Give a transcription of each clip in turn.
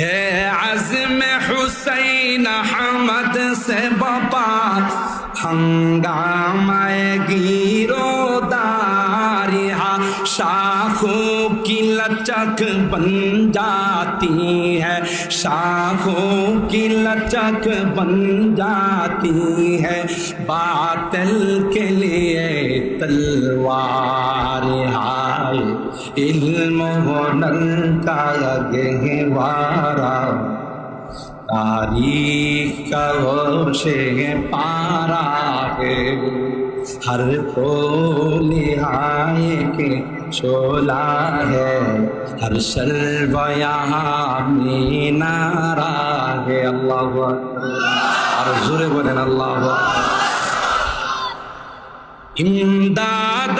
ہے عزم حسین حمد سے بابا ہنگامہ گیرو داریا شاخوں کی لچک بن جاتی ہے شاخوں کی لچک بن جاتی ہے باطل کے لیے تلوار इल्म हुनर का गहवारा तारीख का से पारा है हर फूल आए के शोला है हर शर्व यहाँ में नारा है अल्लाह और जोरे बोलें अल्लाह इमदाद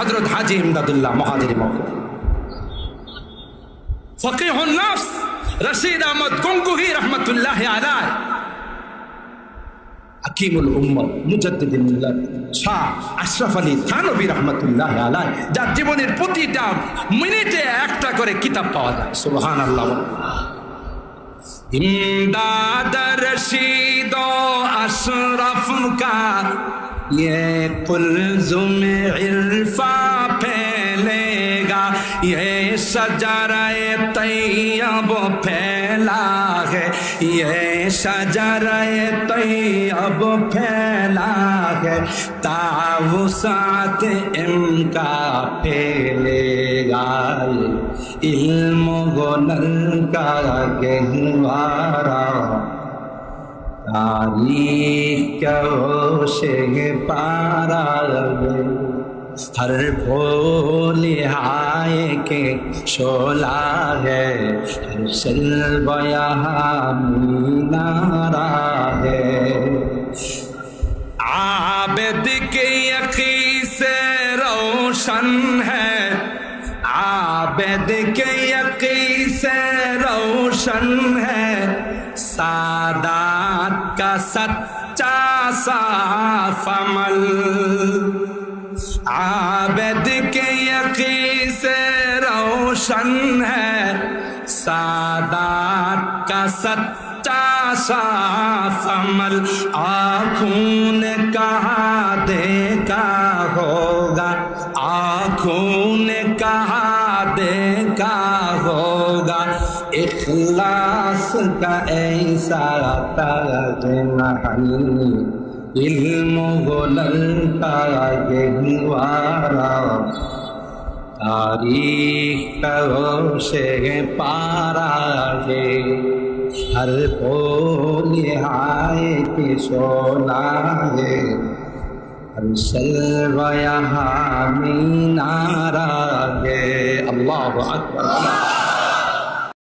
হজরত হাজি ইমদাদুল্লাহ মহাজেরে মক্কি ফকিহুন নফস রশিদ আহমদ গঙ্গুহি রহমতুল্লাহ আলায় হাকিমুল উম্মত মুজাদ্দিদিন মিল্লাত শাহ আশরাফ আলী থানবী রহমতুল্লাহ আলাই যার জীবনের প্রতিটা মিনিটে একটা করে কিতাব পাওয়া যায়। সুবহান আল্লাহ امداد رشید و اشرف کا یہ قلزم عرفا پہ یہ سجارہ طیب پھیلا ہے۔ یہ سجارہ طیب پھیلا ہے۔ تاو ساتھ ان کا پھیلے گا۔ علم گنل کا گہوارا تاریخ کیوں سے پارا گئے ہر پھول آئے کے شولا ہے، ہر سلب یہاں مینارا ہے۔ عابد کے یقین سے روشن ہے۔ عابد کے یقین سے روشن ہے۔ سادات کا سچا سا فمل عابد کے یقین سے روشن ہے۔ سادات کا سچا صاف عمل آنکھوں نے کہا، دیکھا ہوگا۔ آنکھوں نے کہا، دیکھا ہوگا۔ اخلاص کا ایسا ترد محل۔ गहवारा तारीख करो से पारा है हर पोल हाय के सोना है हर शल्व यहाँ मीनारा है अल्लाह अकबर